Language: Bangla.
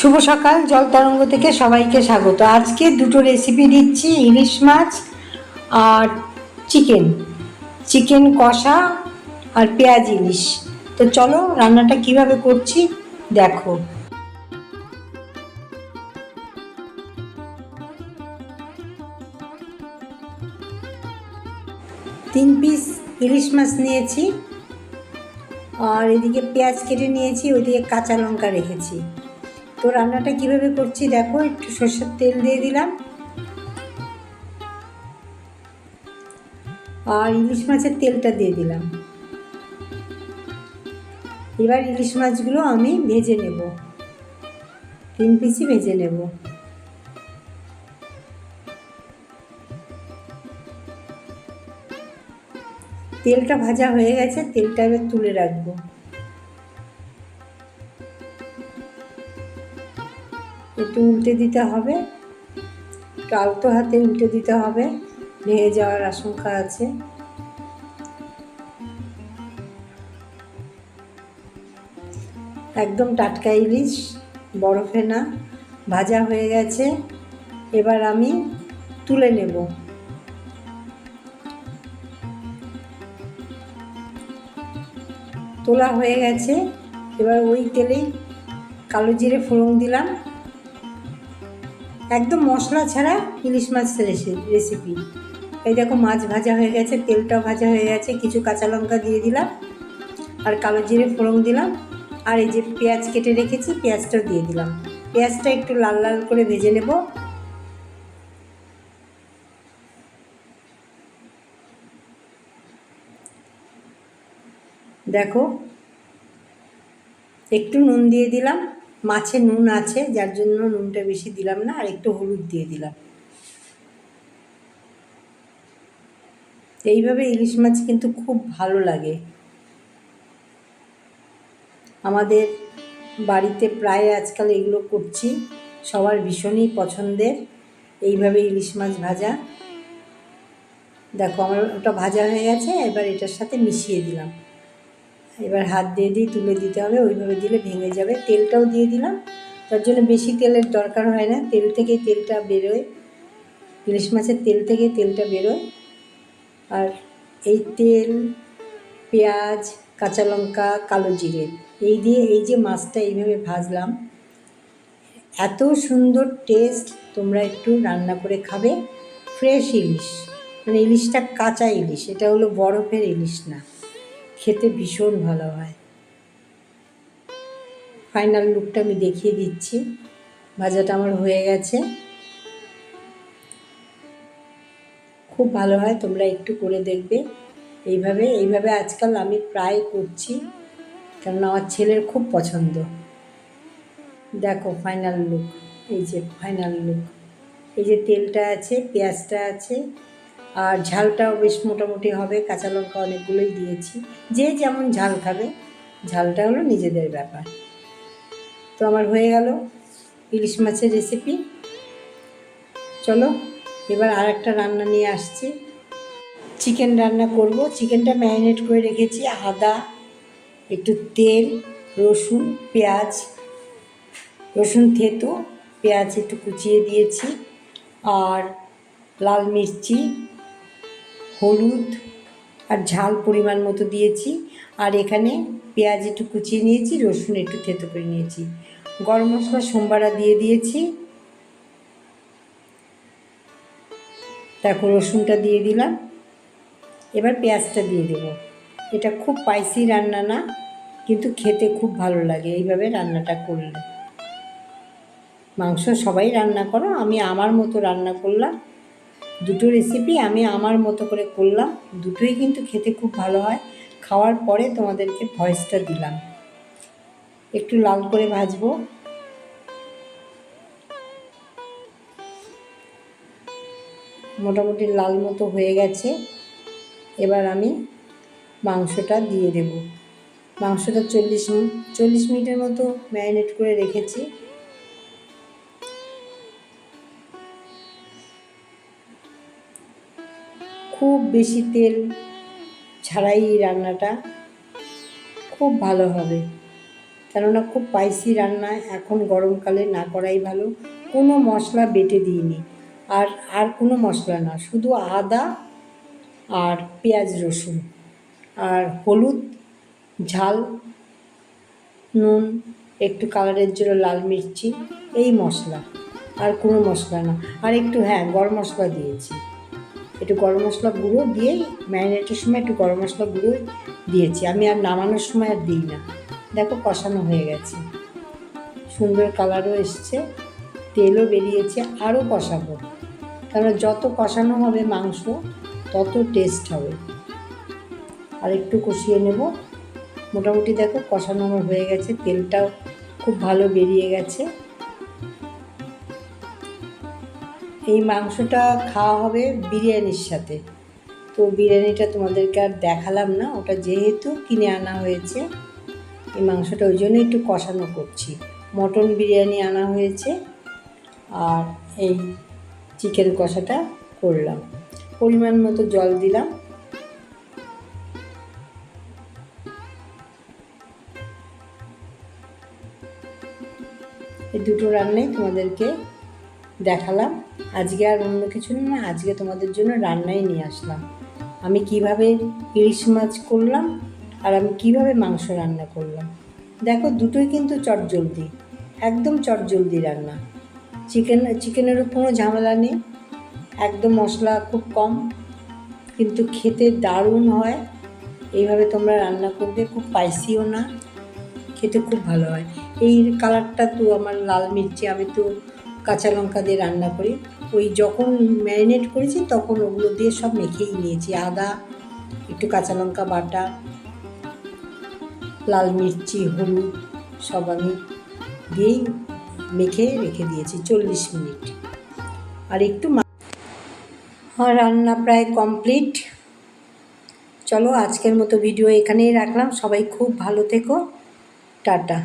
শুভ সকাল, জল তরঙ্গ থেকে সবাইকে স্বাগত। আজকে দুটো রেসিপি দিচ্ছি, ইলিশ মাছ আর চিকেন চিকেন কষা আর পেঁয়াজ, ইলিশ। তো চলো রান্নাটা কীভাবে করছি, দেখো। তিন পিস ইলিশ মাছ নিয়েছি। আর এদিকে পেঁয়াজ কেটে নিয়েছি ওইদিকে কাঁচা লঙ্কা রেখেছি। তো রান্নাটা কীভাবে করছি দেখো, একটু সর্ষের তেল দিয়ে দিলাম। আর ইলিশ মাছের তেলটা দিয়ে দিলাম। এবার ইলিশ মাছগুলো আমি ভেজে নেব। তিন পিসই ভেজে নেব। তেলটা ভাজা হয়ে গেছে, তেলটা এবার তুলে রাখব। একটু উল্টে দিতে হবে। আলতো হাতে উল্টে দিতে হবে। ভেঙে যাওয়ার আশঙ্কা আছে। একদম টাটকা ইলিশ, বরফে না, ভাজা হয়ে গেছে। এবার আমি তুলে নেব। তোলা হয়ে গেছে। এবার ওই তেলেই কালো জিরে ফোড়ন দিলাম। একদম মশলা ছাড়া ইলিশ মাছ রেসিপি এই দেখো মাছ ভাজা হয়ে গেছে, তেলটা ভাজা হয়ে গেছে, কিছু কাঁচা লঙ্কা দিয়ে দিলাম, আর কালো জিরে ফোড়ন দিলাম, আর এই যে পেঁয়াজ কেটে রেখেছি, পেঁয়াজটাও দিয়ে দিলাম। পেঁয়াজটা একটু লাল লাল করে ভেজে নেব। দেখো, একটু নুন দিয়ে দিলাম। মাছে নুন আছে, যার জন্য নুনটা বেশি দিলাম না, আর একটু হলুদ দিয়ে দিলাম। এইভাবে ইলিশ মাছ কিন্তু খুব ভালো লাগে। আমাদের বাড়িতে প্রায় আজকাল এগুলো করছি, সবার ভীষণই পছন্দের। এইভাবে ইলিশ মাছ ভাজা। দেখো, আমার ওটা ভাজা হয়ে গেছে, এবার এটার সাথে মিশিয়ে দিলাম। এবার হাত দিয়ে দিয়ে তুলে দিতে হবে, ওইভাবে দিলে ভেঙে যাবে। তেলটাও দিয়ে দিলাম, তার জন্য বেশি তেলের দরকার হয় না। তেল থেকে তেলটা বেরোয়, ইলিশ মাছের তেল থেকে তেলটা বেরোয়। আর এই তেল, পেঁয়াজ, কাঁচা লঙ্কা, কালো জিরে, এই দিয়ে এই যে মাছটা এইভাবে ভাজলাম, এত সুন্দর টেস্ট তোমরা একটু রান্না করে খাবে। ফ্রেশ ইলিশ মানে ইলিশটা কাঁচা ইলিশ, এটা হলো বরফের ইলিশ না। খেতে ভীষণ ভালো হয়। ফাইনাল লুকটা আমি দেখিয়ে দিচ্ছি। ভাজাটা আমার হয়ে গেছে। খুব ভালো হয়, তোমরা একটু করে দেখবে। এইভাবে এইভাবে আজকাল আমি প্রায় করছি কারণ আমার ছেলের খুব পছন্দ। দেখো ফাইনাল লুক এই যে ফাইনাল লুক এই যে তেলটা আছে, পেঁয়াজটা আছে আর ঝালটাও বেশ মোটামুটি হবে, কাঁচা লঙ্কা অনেকগুলোই দিয়েছি। যে যেমন ঝাল খাবে, ঝালটা হলো নিজেদের ব্যাপার। তো আমার হয়ে গেল ইলিশ মাছের রেসিপি চলো, এবার আর একটা রান্না নিয়ে আসছি। চিকেন রান্না করব। চিকেনটা ম্যারিনেট করে রেখেছি, আদা, একটু তেল, রসুন, পেঁয়াজ, রসুন থেতো, পেঁয়াজ একটু কুচিয়ে দিয়েছি, আর লাল মির্চি হলুদ আর ঝাল পরিমাণ মতো দিয়েছি। আর এখানে পেঁয়াজ একটু কুচিয়ে নিয়েছি, রসুন একটু থেতো করে নিয়েছি। গরম মশলা সোমবারা দিয়ে দিয়েছি। দেখো, রসুনটা দিয়ে দিলাম। এবার পেঁয়াজটা দিয়ে দেব। এটা খুব স্পাইসি রান্না না, কিন্তু খেতে খুব ভালো লাগে এইভাবে রান্নাটা করলে। মাংস সবাই রান্না করো, আমি আমার মতো রান্না করলাম। দুটো রেসিপি আমি আমার মতো করে করলাম। দুটোই কিন্তু খেতে খুব ভালো হয়। খাওয়ার পরে তোমাদেরকে ভয়েসটা দিলাম। একটু লাল করে ভাজবো। মোটামুটি লাল মতো হয়ে গেছে। এবার আমি মাংসটা দিয়ে দেব। মাংসটা চল্লিশ মিনিট, চল্লিশ মিনিটের মতো ম্যারিনেট করে রেখেছি। খুব বেশি তেল ছাড়াই এই রান্নাটা খুব ভালো হবে। কেননা খুব স্পাইসি রান্না, এখন গরমকালে না করাই ভালো। কোনো মশলা বেটে দিইনি। আর আর কোনো মশলা না, শুধু আদা আর পেঁয়াজ রসুন আর হলুদ, ঝাল, নুন, একটু কালারের জন্য লাল মির্চি, এই মশলা। আর কোনো মশলা না। আর একটু হ্যাঁ গরম মশলা দিয়েছি। একটু গরম মশলা গুঁড়ো দিয়ে ম্যারিনেটের সময় একটু গরম মশলা গুঁড়ো দিয়েছি। আমি আর নামানোর সময় আর দিই না। দেখো কষানো হয়ে গেছে। সুন্দর কালারও এসছে। তেলও বেরিয়েছে। আরও কষাবো। কারণ যত কষানো হবে মাংস, তত টেস্ট হবে। আর একটু কষিয়ে নেব। মোটামুটি দেখো কষানো আমার হয়ে গেছে। তেলটাও খুব ভালো বেরিয়ে গেছে। এই মাংসটা খাওয়া হবে বিরিয়ানির সাথে। তো বিরিয়ানিটা তোমাদেরকে আর দেখালাম না, ওটা যেহেতু কিনে আনা হয়েছে, এই মাংসটা ওই জন্য একটু কষানো করছি। মটন বিরিয়ানি আনা হয়েছে, আর এই চিকেন কষাটা করলাম। পরিমাণ মতো জল দিলাম। এই দুটো রান্নাই তোমাদেরকে দেখালাম। আজকে আর অন্য কিছু না, আজকে তোমাদের জন্য রান্নাই নিয়ে আসলাম। আমি কীভাবে ইলিশ মাছ করলাম আর আমি কীভাবে মাংস রান্না করলাম। দেখো, দুটোই কিন্তু চটজলদি, একদম চটজলদি রান্না। চিকেন চিকেনেরও কোনো ঝামেলা নেই, একদম মশলা খুব কম, কিন্তু খেতে দারুণ হয়। এইভাবে তোমরা রান্না করবে, খুব স্পাইসিও না, খেতে খুব ভালো হয়। এই কালারটা তো আমার লাল মির্চি, আমি তো কাঁচা লঙ্কা দিয়ে রান্না করি। ওই যখন ম্যারিনেট করেছি তখন ওগুলো দিয়ে সব মেখেই নিয়েছি। আদা, একটু কাঁচা লঙ্কা বাটা, লাল মির্চি, হলুদ, সব আমি দিয়েই মেখে রেখে দিয়েছি চল্লিশ মিনিট। আর একটু রান্না প্রায় কমপ্লিট। চলো আজকের মতো ভিডিও এখানেই রাখলাম। সবাই খুব ভালো থেকো। টাটা।